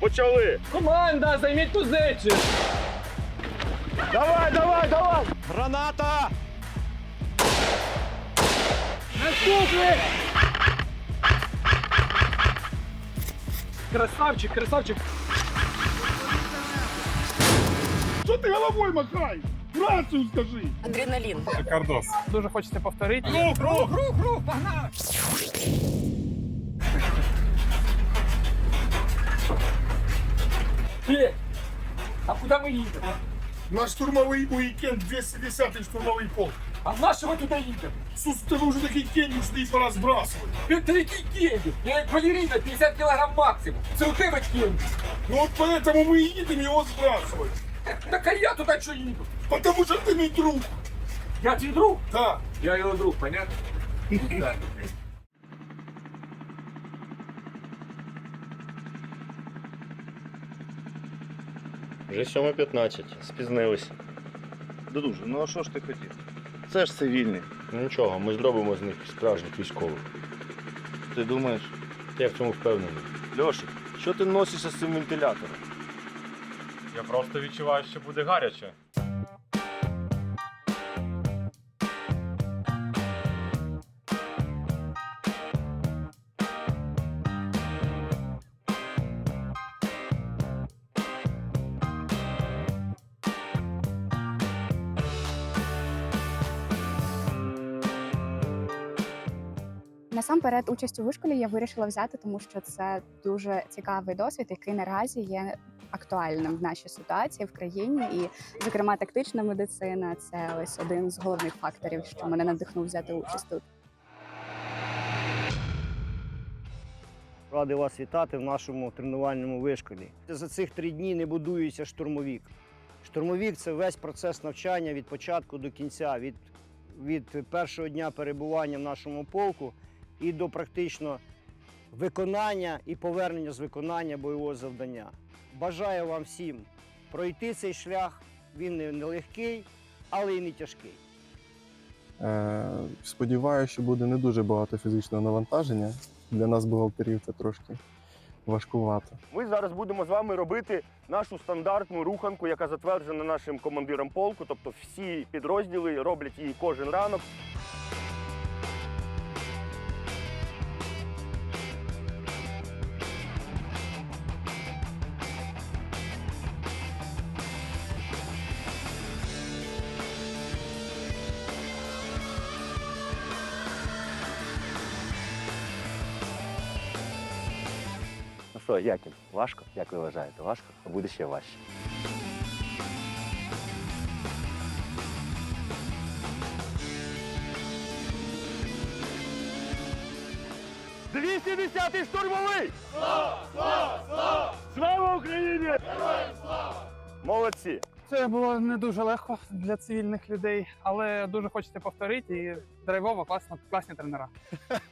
Почали! Команда, займіть позицію! Давай, давай, давай! Граната! Наступний! Красавчик, красавчик! Що ти головою махаєш? Рацію скажи! Адреналін. Кардос. Дуже хочеться повторити. Рух, рух! Рух, рух, погнали! Ти! А куди ми їдемо? Наш штурмовий уікенд 210-й штурмовий полк. А на що ми туди їдемо? Сус, в тебе вже такий кінь, що їх пора збрасувати. Ти ти який кіндів? Я як балерина, 50 кг максимум. Це у тебе кіндів. Ну от поэтому ми і їдемо його збрасувати. Так а я туди що їду? Потому що ти мій друг. Я твій друг? Так. Я його друг, понятно? Так. Вже 7.15, спізнилися. Да дуже, ну а що ж ти хотів? Це ж цивільні. Ну нічого, ми зробимо з них справжніх військових. Ти думаєш? Я в цьому впевнений. Льошик, що ти носишся з цим вентилятором? Я просто відчуваю, що буде гаряче. Насамперед, участь у вишколі я вирішила взяти, тому що це дуже цікавий досвід, який наразі є актуальним в нашій ситуації в країні. І, зокрема, тактична медицина це ось один з головних факторів, що мене надихнув взяти участь тут. Радий вас вітати в нашому тренувальному вишколі. За цих три дні не будується штурмовік. Штурмовік це весь процес навчання від початку до кінця, від, від першого дня перебування в нашому полку і до практично виконання і повернення з виконання бойового завдання. Бажаю вам всім пройти цей шлях. Він не нелегкий, але й не тяжкий. Е, Сподіваюся, що буде не дуже багато фізичного навантаження. Для нас, бухгалтерів, це трошки важкувато. Ми зараз будемо з вами робити нашу стандартну руханку, яка затверджена нашим командиром полку. Тобто всі підрозділи роблять її кожен ранок. Що, Якін, важко? Як ви вважаєте? Важко? А буде ще важче. Двісті десятий штурмовий! Слава! Слава! Слава! Слава Україні! Героям слава! Молодці! Це було не дуже легко для цивільних людей, але дуже хочеться повторити і драйвово, класно, класні тренера.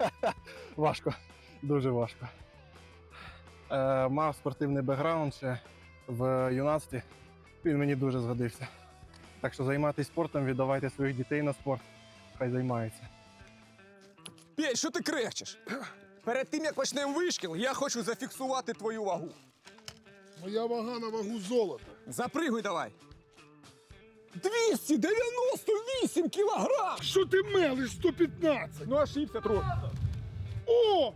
Важко, дуже важко. Е, мав спортивний бекграунд ще в юнацтві. Він мені дуже згодився. Так що займатися спортом, віддавайте своїх дітей на спорт. Хай займаються. Петь, що ти крехчеш? Перед тим як почнемо вишкіл, я хочу зафіксувати твою вагу. Моя вага на вагу золота. Запригуй давай. 298 кілограм! Що ти мелиш 115? Ну, ошибся трохи. О!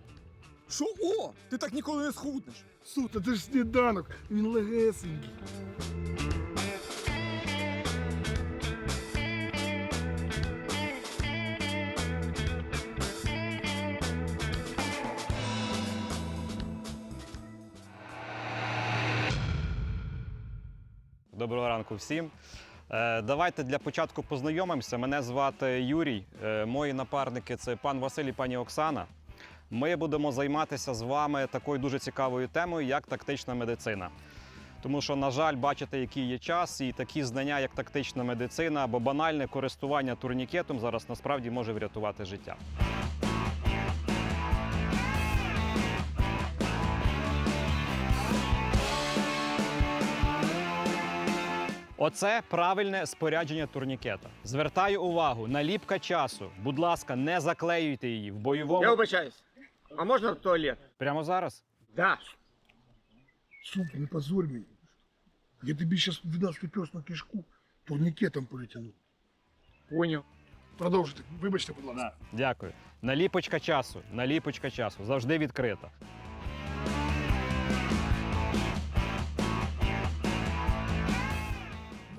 Що о? Ти так ніколи не схуднеш. Сука, це ж сніданок, він легесенький. Доброго ранку всім. Е, Давайте для початку познайомимося. Мене звати Юрій. Е, Мої напарники це пан Василь і пані Оксана. Ми будемо займатися з вами такою дуже цікавою темою, як тактична медицина. Тому що, на жаль, бачите, який є час, і такі знання, як тактична медицина або банальне користування турнікетом, зараз насправді може врятувати життя. Оце правильне спорядження турнікета. Звертаю увагу, наліпка часу. Будь ласка, не заклеюйте її в бойовому. вибачаюсь. А можна в туалет? Прямо зараз. Да. Сука, не позорь меня. Я тебе сейчас 12 пес на кишку турникетом перетяну. Поняв. Продовжуйте. Вибачте, будь ласка. Дякую. Наліпочка часу. Наліпочка часу. Завжди відкрита.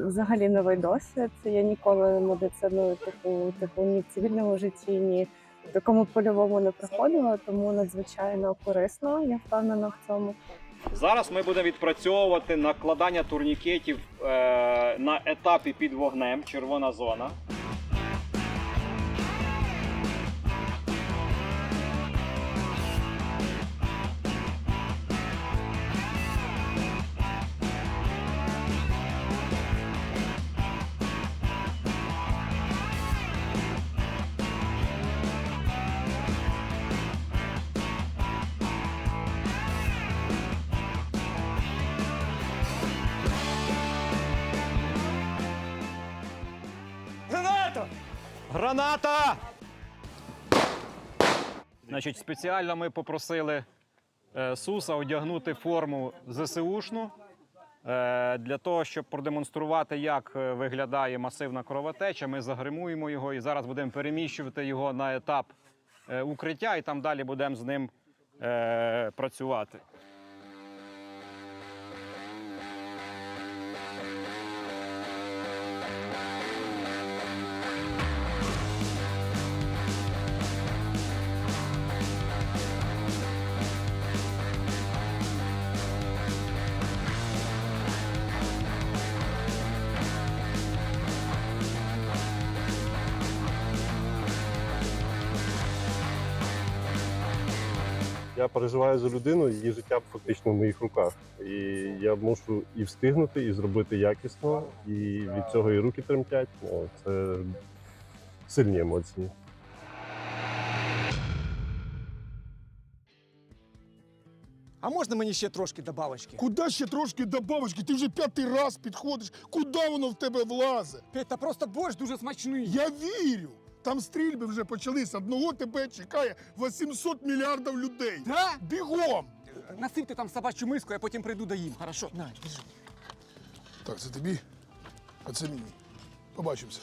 взагалі новий досвід. Я ніколи медициною типу, типу ні в цивільному житті, ні в такому польовому не проходила, тому надзвичайно корисно. Я впевнена в цьому. Зараз ми будемо відпрацьовувати накладання турнікетів е, на етапі під вогнем, червона зона. Граната! Значить, спеціально ми попросили е, Суса одягнути форму ЗСУшну е, для того, щоб продемонструвати, як е, виглядає масивна кровотеча. Ми загримуємо його і зараз будемо переміщувати його на етап е, укриття, і там далі будемо з ним е, працювати. Переживаю за людину, її життя фактично в моїх руках. І я мушу і встигнути, і зробити якісно, і від цього і руки тремтять. Ну, це сильні емоції. А можна мені ще трошки добавочки? Куда ще трошки добавочки? Ти вже п'ятий раз підходиш. Куди воно в тебе влазить? Петь, та просто борщ дуже смачний. Я вірю. Там стрільби вже почались. Одного тебе чекає 800 мільярдів людей. Да? Бігом! Насипте там собачу миску, я потім прийду да їм. Хорошо? На, держи. Так, це тобі, а це мені. Побачимося.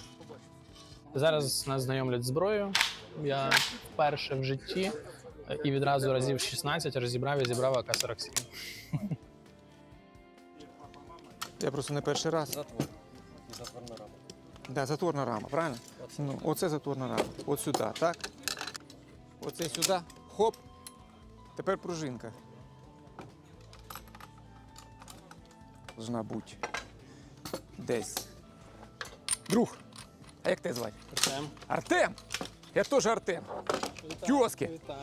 Зараз нас знайомлять з зброєю. Я вперше в житті і відразу разів 16 розібрав і зібрав АК-47. Я просто не перший раз. Затвор. Затворна рама. Да, затворна рама, правильно? Ну, оце затворна рама. От сюди, так? Оце сюди. Хоп. Тепер пружинка. Должна бути. Десь. Друг. А як тебе звати? Артем. Артем! Я теж Артем. Тьоски. Так.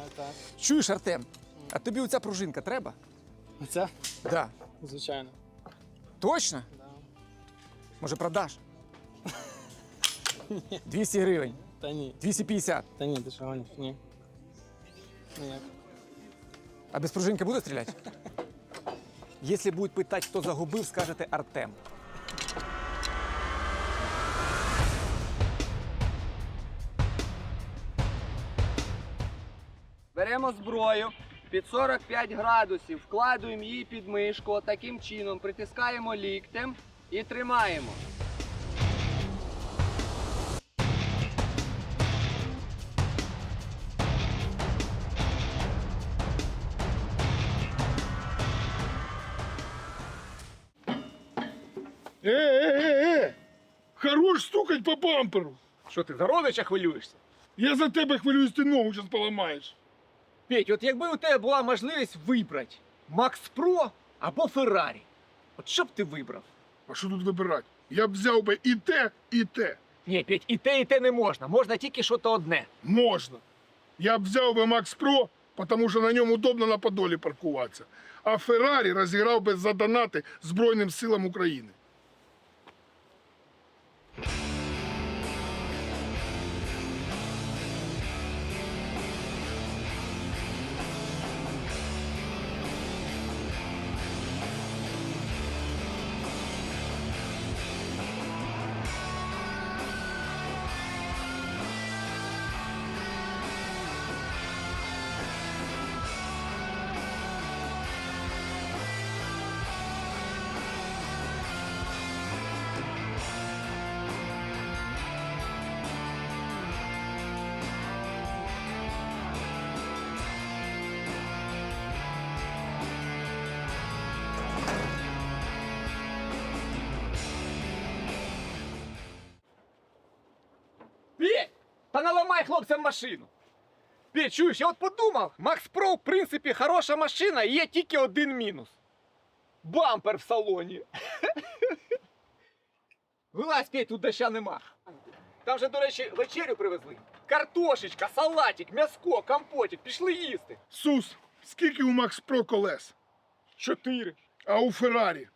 Чуєш, Артем? А тобі оця пружинка треба? Це? Да. Звичайно. Точно? Да. Може, продаш? 200 гривень. Та ні. 250. Та ні, ти що гониш? Ні. Ніяк. А без пружинки буде стріляти? Якщо будуть питати, хто загубив, скажете Артем. Беремо зброю під 45 градусів, вкладуємо її під мишку, таким чином притискаємо ліктем і тримаємо. Е, е, е, е! Хорош стукать по бамперу. Що ти за родича хвилюєшся? Я за тебе хвилююсь, ти ногу зараз поламаєш. Петь, от якби у тебе була можливість вибрати Макс Про або Феррарі, от що б ти вибрав? А що тут вибирати? Я б взяв би і те, і те. Ні, Петь, і те, і те не можна. Можна тільки що одне. Можна. Я б взяв би Макс Про, тому що на ньому удобно на Подолі паркуватися. А Феррарі розіграв би за донати Збройним силам України. Хлопцям машину. Ти чуєш, я от подумав, Макс Про, в принципі, хороша машина, і є тільки один мінус. Бампер в салоні. Вилазь, Петь, тут доща нема. Там же, до речі, вечерю привезли. Картошечка, салатик, м'яско, компотик, пішли їсти. Сус, скільки у Макс Про колес? Чотири, А у Феррарі?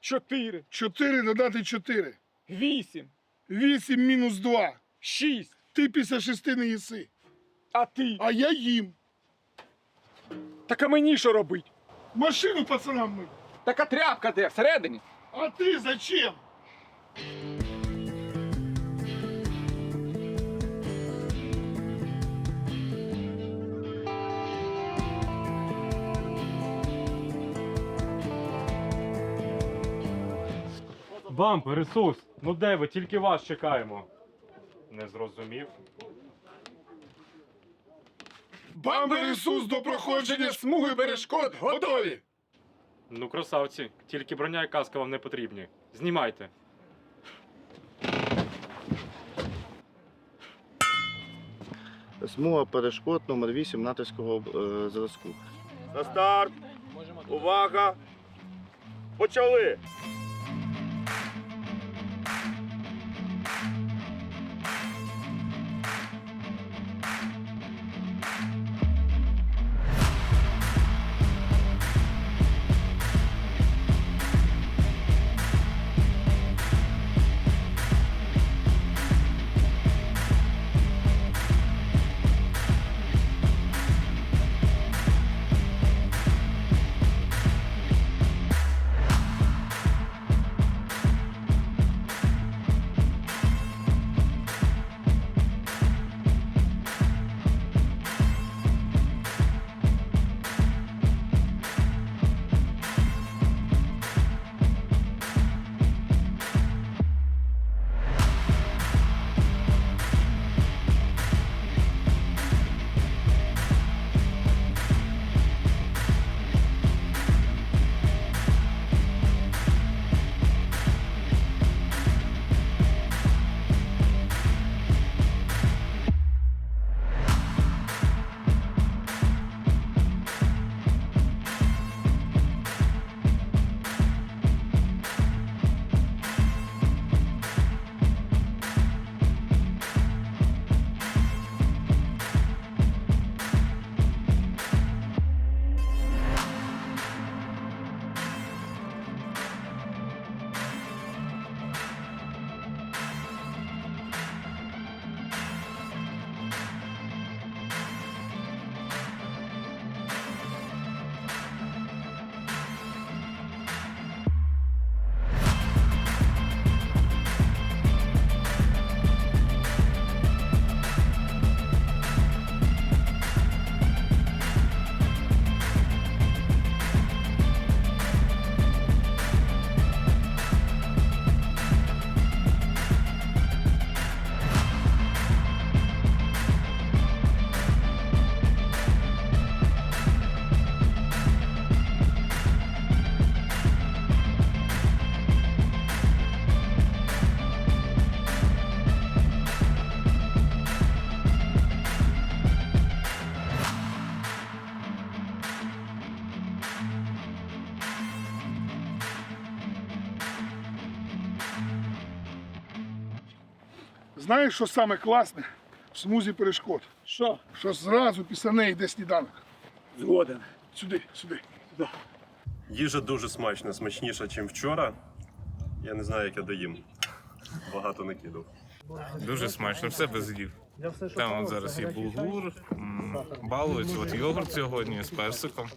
чотири, Чотири додати чотири. вісім, Вісім мінус два. шість. Ти після шести не їси. А ти? А я їм. Так а мені що робить? Машину пацанам ми. Така тряпка де всередині. А ти зачем? Бампер, Ісус, ну де ви? Тільки вас чекаємо. Не зрозумів. Бамбер Ісус до проходження смуги перешкод готові. Ну, красавці, тільки броня і каска вам не потрібні. Знімайте. Смуга перешкод номер 8 натовського е, зразку. На старт. Увага. Почали. Знаєш, що саме класне в смузі перешкод? Що? Що зразу після неї йде сніданок. Згоден. Сюди, сюди. Їжа дуже смачна, смачніша, ніж вчора. Я не знаю, як я доїм. Багато накидав. Дуже смачно, все без слів. Там от зараз є булгур, м, балують, от йогурт сьогодні з персиком.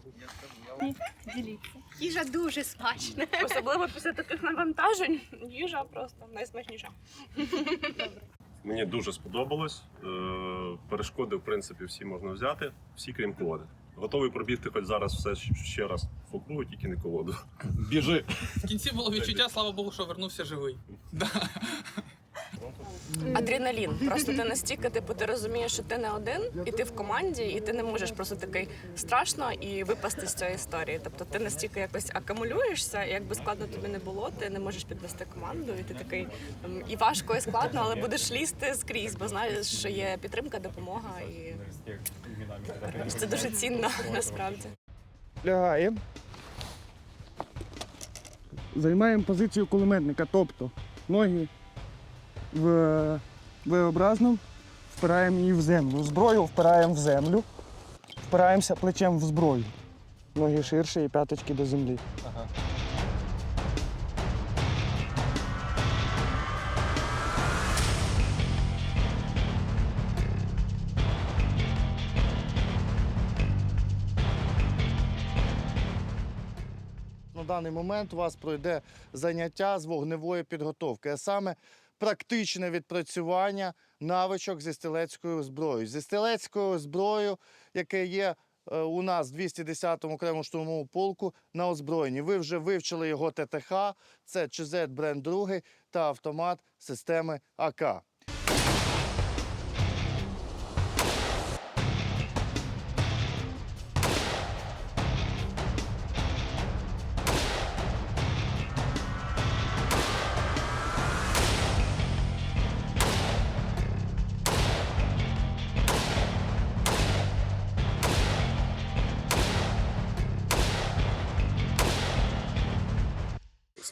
Діліться. Їжа дуже смачна. Особливо після таких навантажень. Їжа просто найсмачніша. Мені дуже сподобалось. Е, Перешкоди, в принципі, всі можна взяти, всі крім колоди. Готовий пробігти хоч зараз все ще раз в округу, тільки не колоду. Біжи! В кінці було відчуття, слава Богу, що вернувся живий. Адреналін. Просто ти настільки, типу, ти розумієш, що ти не один, і ти в команді, і ти не можеш просто такий страшно і випасти з цієї історії. Тобто ти настільки якось акумулюєшся, і як би складно тобі не було, ти не можеш підвести команду, і ти такий ем, і важко, і складно, але будеш лізти скрізь, бо знаєш, що є підтримка, допомога, і це дуже цінно насправді. Лягаємо. Займаємо позицію кулеметника, тобто ноги в V-образну, впираємо її в землю. Зброю впираємо в землю, впираємося плечем в зброю. Ноги ширше і п'яточки до землі. На даний момент у вас пройде заняття з вогневої підготовки, а саме практичне відпрацювання навичок зі стрілецькою зброєю. Зі стрілецькою зброєю, яке є е, у нас в 210-му окремому штурмовому полку на озброєнні. Ви вже вивчили його ТТХ, це ЧЗ бренд 2 та автомат системи АК.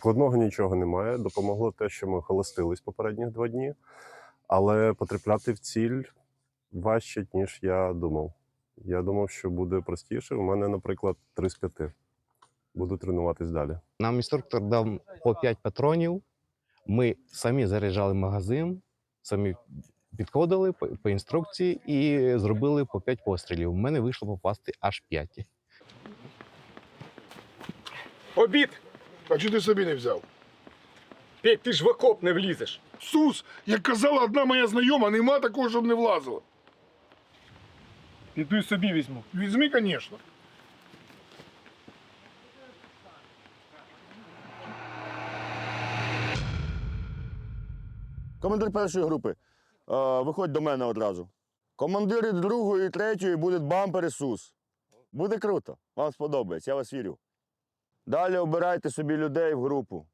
Складного нічого немає. Допомогло те, що ми холостились попередні два дні, але потрапляти в ціль важче, ніж я думав. Я думав, що буде простіше. У мене, наприклад, 3 з 5. Буду тренуватись далі. Нам інструктор дав по 5 патронів. Ми самі заряджали магазин, самі підходили по, інструкції і зробили по 5 пострілів. У мене вийшло попасти аж 5. Обід! А чого ти собі не взяв? Петь, ти ж в окоп не влізеш. Сус, як казала одна моя знайома, нема такого, щоб не влазило. Піду й собі візьму. Візьми, звісно. Командир першої групи, е, виходь до мене одразу. Командири другої і третьої будуть бампер Ісус. Буде круто. Вам сподобається, я вас вірю. Далі обирайте собі людей в групу.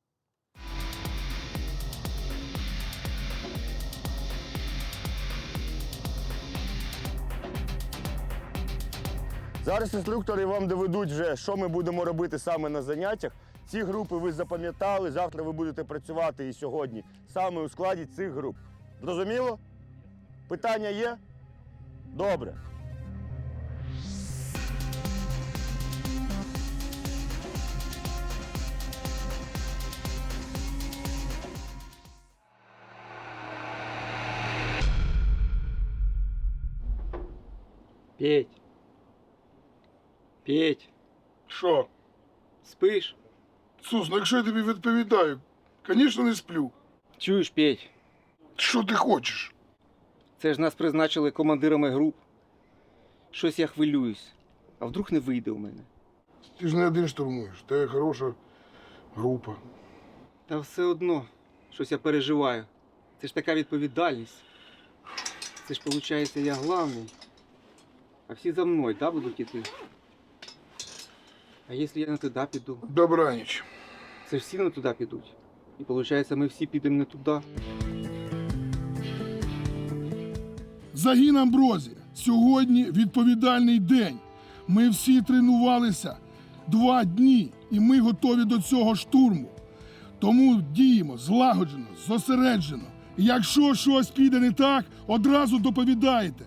Зараз інструктори вам доведуть вже, що ми будемо робити саме на заняттях. Ці групи ви запам'ятали, завтра ви будете працювати і сьогодні саме у складі цих груп. Зрозуміло? Питання є? Добре. Петь. Петь. Що? Спиш? Сус, ну якщо я тобі відповідаю, звісно, не сплю. Чуєш, Петь? Що ти хочеш? Це ж нас призначили командирами груп. Щось я хвилююсь. А вдруг не вийде у мене? Ти ж не один штурмуєш, в тебе хороша група. Та все одно, щось я переживаю. Це ж така відповідальність. Це ж, виходить, я главний. А всі за мною, да, будуть іти? А якщо я не туди піду? Добраніч. Це ж всі не туди підуть. І виходить, ми всі підемо не туди. Загін Амброзія. Сьогодні відповідальний день. Ми всі тренувалися два дні, і ми готові до цього штурму. Тому діємо злагоджено, зосереджено. І Якщо щось піде не так, одразу доповідаєте.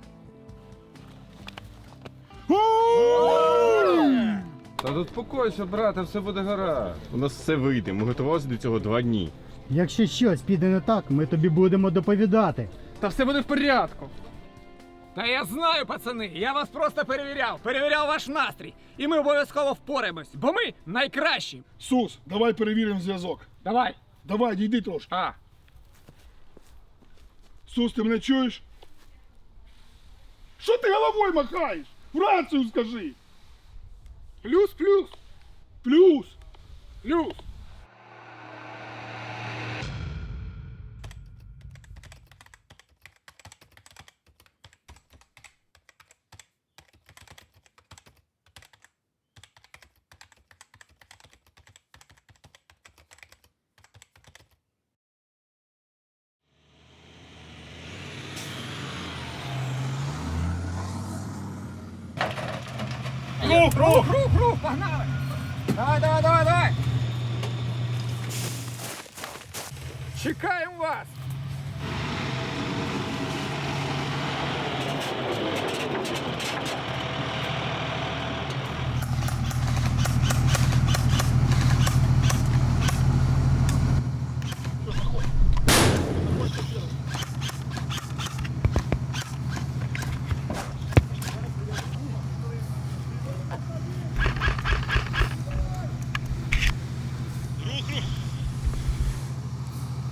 Та успокойся, брате, все буде гаразд. У нас все вийде. Ми готувалися до цього два дні. Якщо щось піде не так, ми тобі будемо доповідати. Та все буде в порядку. Та я знаю, пацани, я вас просто перевіряв, перевіряв ваш настрій. І ми обов'язково впораємось, бо ми найкращі. Сус, давай перевіримо зв'язок. Давай. Давай, дійди трошки. А. Сус, ти мене чуєш? Що ти головою махаєш? В рацію скажи. Плюс, плюс. Плюс. Плюс. рух, рух, рух, рух, погнали! Давай, давай, давай, давай! Чекаємо вас!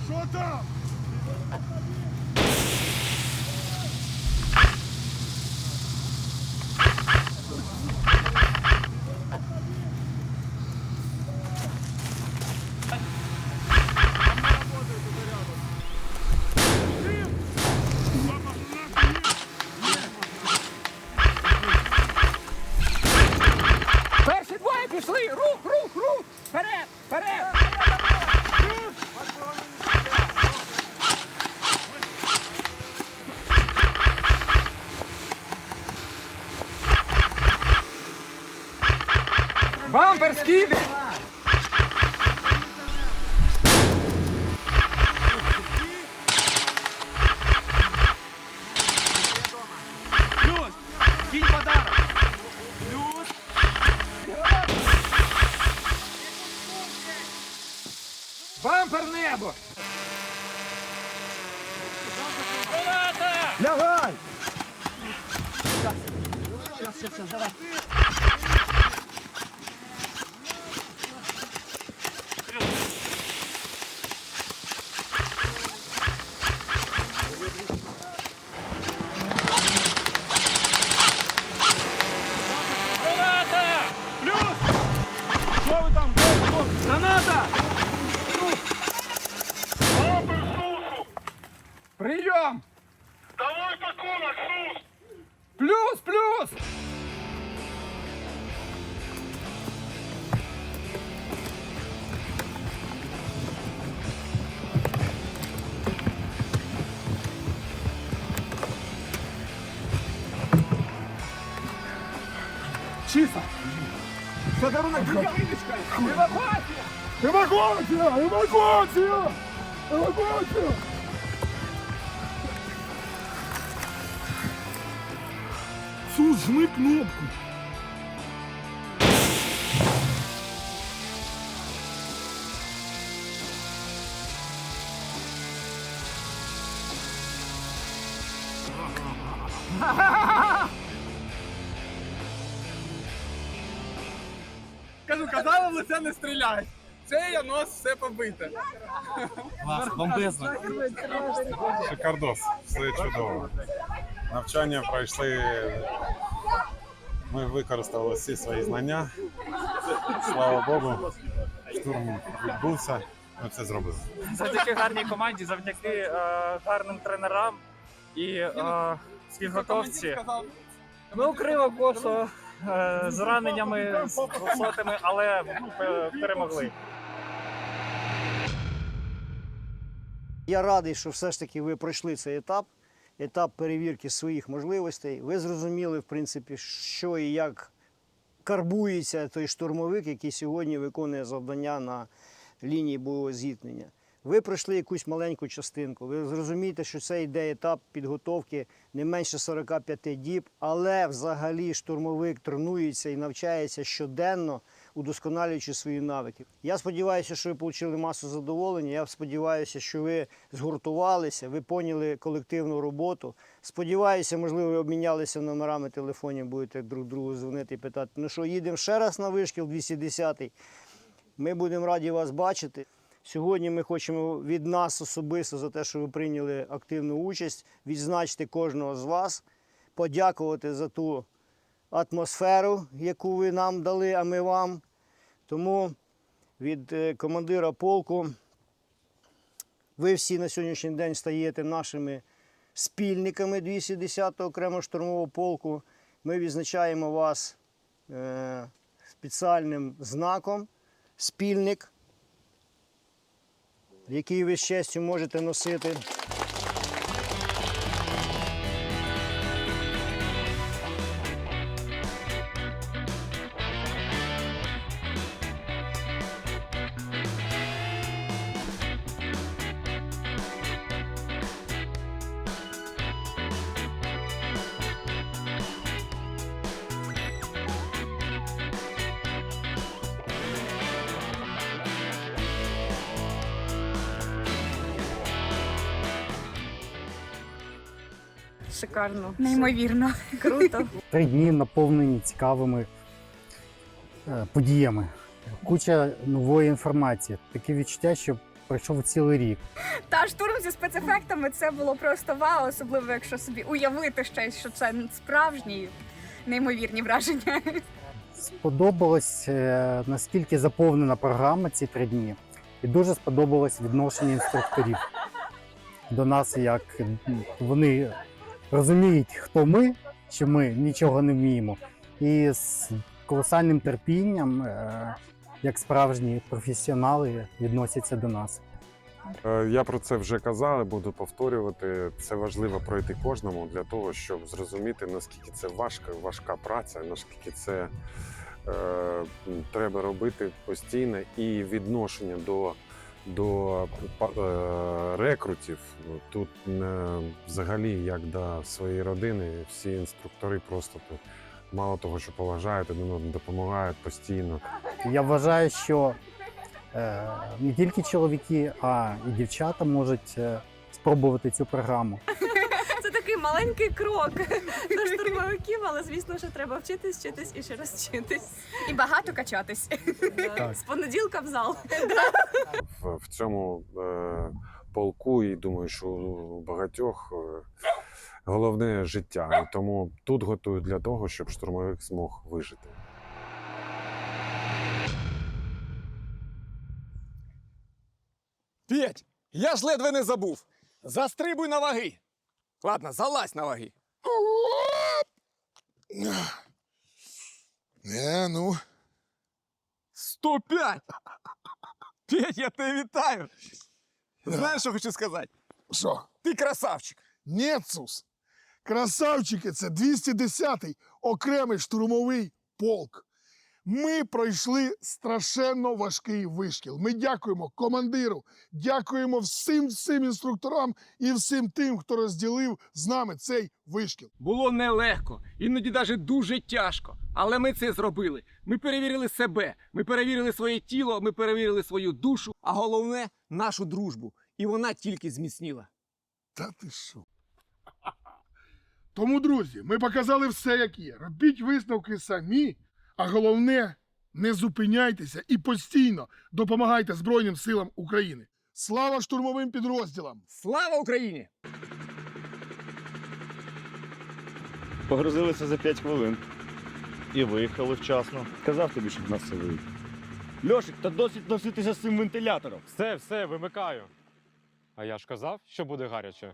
Що там? Перші двоє пішли! Рух, рух, рух! Вперед! Вперед! Бампер скиди! Давай пакунок, Плюс, плюс! Чисто. Подарунок Евакуація! Евакуація! Евакуація! Евакуація! Сус, Жми кнопку. Кажу, казали, в лице не стріляй. Це я нос все побите. Клас, бомбезно. Шикардос, все чудово. Навчання пройшли. Ми використали всі свої знання. Слава Богу, штурм відбувся. Ми це зробили. Завдяки гарній команді, завдяки е, гарним тренерам і е, підготовці. Ми укрили косо е, з раненнями, з двохсотими, але е, перемогли. Я радий, що все ж таки ви пройшли цей етап, етап перевірки своїх можливостей. Ви зрозуміли, в принципі, що і як карбується той штурмовик, який сьогодні виконує завдання на лінії бойового зіткнення. Ви пройшли якусь маленьку частинку. Ви зрозумієте, що це йде етап підготовки не менше 45 діб, але взагалі штурмовик тренується і навчається щоденно, удосконалюючи свої навики. Я сподіваюся, що ви отримали масу задоволення. Я сподіваюся, що ви згуртувалися, ви поняли колективну роботу. Сподіваюся, можливо, ви обмінялися номерами телефонів, будете друг другу дзвонити і питати, ну що, їдемо ще раз на вишкіл 210-й. Ми будемо раді вас бачити. Сьогодні ми хочемо від нас особисто за те, що ви прийняли активну участь, відзначити кожного з вас, подякувати за ту атмосферу, яку ви нам дали, а ми вам. Тому від е, командира полку ви всі на сьогоднішній день стаєте нашими спільниками 210-го окремого штурмового полку. Ми відзначаємо вас е, спеціальним знаком спільник, який ви з честю можете носити. Шикарно. Неймовірно. Круто. Три дні наповнені цікавими е, подіями. Куча нової інформації. Таке відчуття, що пройшов цілий рік. Та штурм зі спецефектами це було просто вау, особливо якщо собі уявити ще, що це справжні неймовірні враження. Сподобалось, е, наскільки заповнена програма ці три дні. І дуже сподобалось відношення інструкторів до нас, як вони розуміють, хто ми, що ми нічого не вміємо. І з колосальним терпінням, е, як справжні професіонали, відносяться до нас. Е, Я про це вже казав, буду повторювати. Це важливо пройти кожному для того, щоб зрозуміти, наскільки це важка, важка праця, наскільки це е, треба робити постійно і відношення до, до е, рекрутів. Тут взагалі, як до своєї родини, всі інструктори просто тут. Мало того, що поважають, один одному допомагають постійно. Я вважаю, що е, не тільки чоловіки, а і дівчата можуть е, спробувати цю програму. Це такий маленький крок до штурмовиків, але звісно, що треба вчитись, вчитись і ще раз вчитись. І багато качатись. Так. З понеділка в зал. в, в цьому е, полку, і думаю, що у багатьох е, головне життя. І тому тут готують для того, щоб штурмовик змог вижити. П'ять! Я ж ледве не забув. Застрибуй на ваги. Ладно, залазь на ваги. Не, ну. 105! П'ять, я тебе вітаю. Знаєш, що хочу сказати? Що? Ти красавчик. Ні, Цус. Красавчики, це 210-й окремий штурмовий полк. Ми пройшли страшенно важкий вишкіл. Ми дякуємо командиру, дякуємо всім всім інструкторам і всім тим, хто розділив з нами цей вишкіл. Було нелегко, іноді навіть дуже тяжко. Але ми це зробили. Ми перевірили себе, ми перевірили своє тіло, ми перевірили свою душу, а головне нашу дружбу. І вона тільки зміцніла. Та ти що? Тому, друзі, ми показали все, як є. Робіть висновки самі, а головне, не зупиняйтеся і постійно допомагайте Збройним силам України. Слава штурмовим підрозділам! Слава Україні! Погрузилися за 5 хвилин. І виїхали вчасно. Казав тобі, щоб нас все виїхав. Льошик, та досить носитися з цим вентилятором. Все, все, вимикаю. А я ж казав, що буде гаряче.